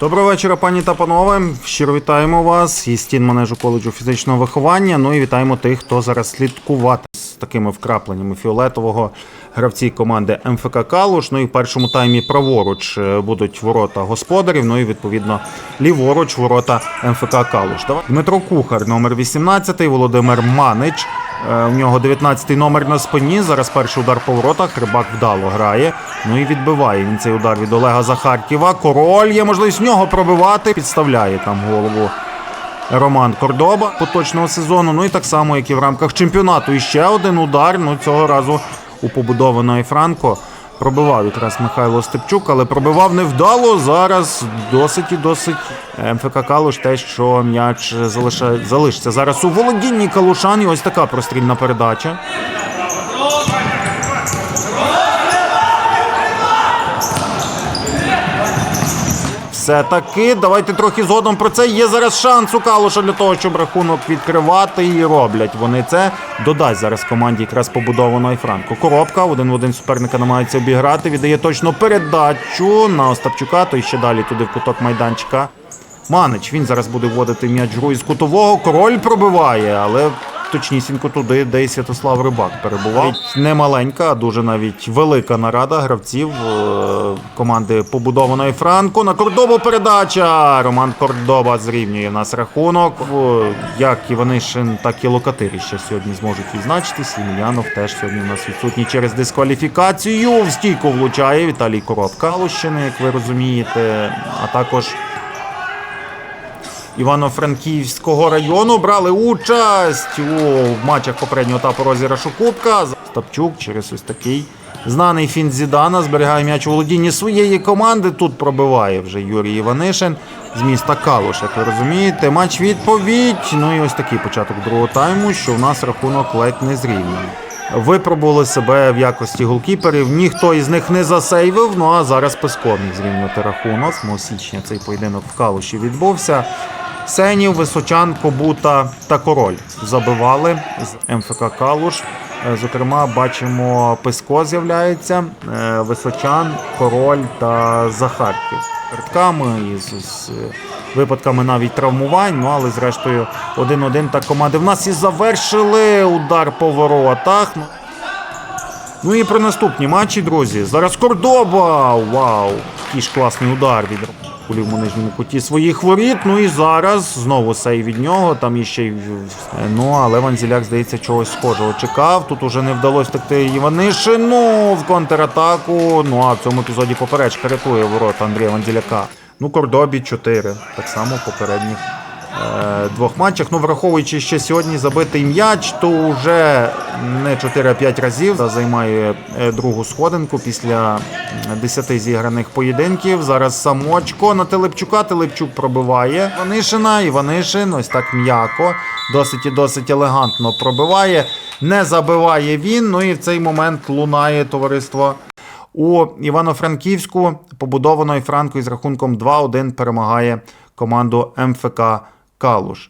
Доброго вечора, пані та панове. Щиро вітаємо вас із стін манежу коледжу фізичного виховання. Ну і вітаємо тих, хто зараз слідкувати з такими вкрапленнями фіолетового гравці команди МФК Калуш. Ну і в першому таймі праворуч е, будуть ворота господарів. Ну і відповідно ліворуч ворота МФК Калуш. Давай. Дмитро Кухар, номер 18, Володимир Манич. Е, У нього 19-й номер на спині. Зараз перший удар по воротах. Рибак вдало грає. Ну і відбиває він цей удар від Олега Захарківа. Король є можливість в нього пробивати. Підставляє там голову Роман Кордоба поточного сезону. Ну і так само, як і в рамках чемпіонату. І ще один удар. Ну цього разу у побудованої Франко. Пробивав якраз Михайло Степчук, але пробивав невдало. Зараз досить і досить МФК Калуш те, що м'яч залишиться зараз у володінні Калушан. І ось така прострільна передача. Все-таки давайте трохи згодом про це. Є зараз шанс у Калуша для того, щоб рахунок відкривати. І роблять вони це. Додасть зараз команді якраз побудованої Франко. Коробка один в один суперника намагається обіграти. Віддає точно передачу на Остапчука, то і ще далі туди в куток майданчика. Манич він зараз буде вводити м'яч гру із кутового. Король пробиває, але точнісінько туди, де і Святослав Рибак перебував. Не маленька, а дуже навіть велика нарада гравців е, команди побудованої Франко. На Кордобу передача. Роман Кордоба зрівнює в нас рахунок. Е, Як Іванишин, так і Локатирі ще сьогодні зможуть відзначитись. Ємельянов теж сьогодні у нас відсутній через дискваліфікацію. В стійку влучає Віталій Коробка. Лущини, як ви розумієте, а також. Івано-Франківського району брали участь у матчах попереднього етапу розіграшу Кубка. Стапчук через ось такий знаний фінт Зідана зберігає м'яч у володінні своєї команди. Тут пробиває вже Юрій Іванишин з міста Калуш, як ви розумієте. Матч відповідь. Ну і ось такий початок другого тайму, що в нас рахунок ледь не зрівняний. Випробували себе в якості голкіперів. Ніхто із них не засейвив. Ну а зараз Песков міг зрівнювати рахунок. 7 січня цей поєдинок в Калуші відбувся. Сенів, Височан, Кобута та Король забивали з МФК Калуш. Е, Зокрема, бачимо, Песко з'являється, е, Височан, Король та Захарків. Передками із, з випадками навіть травмувань, ну але зрештою 1-1 та команди в нас і завершили удар по воротах. Ну і про наступні матчі, друзі. Зараз Кордоба! Вау! Який ж класний удар від в нижньому куті своїх воріт. Ну і зараз знову сей від нього. Там іще й ну, але Ванзіляк, здається, чогось схожого чекав. Тут уже не вдалося втекти Іванишину в контратаку. Ну а в цьому епізоді поперечка рятує ворота Андрія Ванзіляка. Ну, Кордобі 4. Так само попередніх е, двох матчах. Ну, враховуючи, що сьогодні забитий м'яч, то вже не 4-5 разів займає е, другу сходинку після м, 10 зіграних поєдинків. Зараз самочко на Телепчука. Телепчук пробиває Іванишина. Іванишин ось так м'яко, досить і досить елегантно пробиває. Не забиває він. Ну і в цей момент лунає товариство. У Івано-Франківську побудованої Франко із рахунком 2-1 перемагає команду МФК Калуш.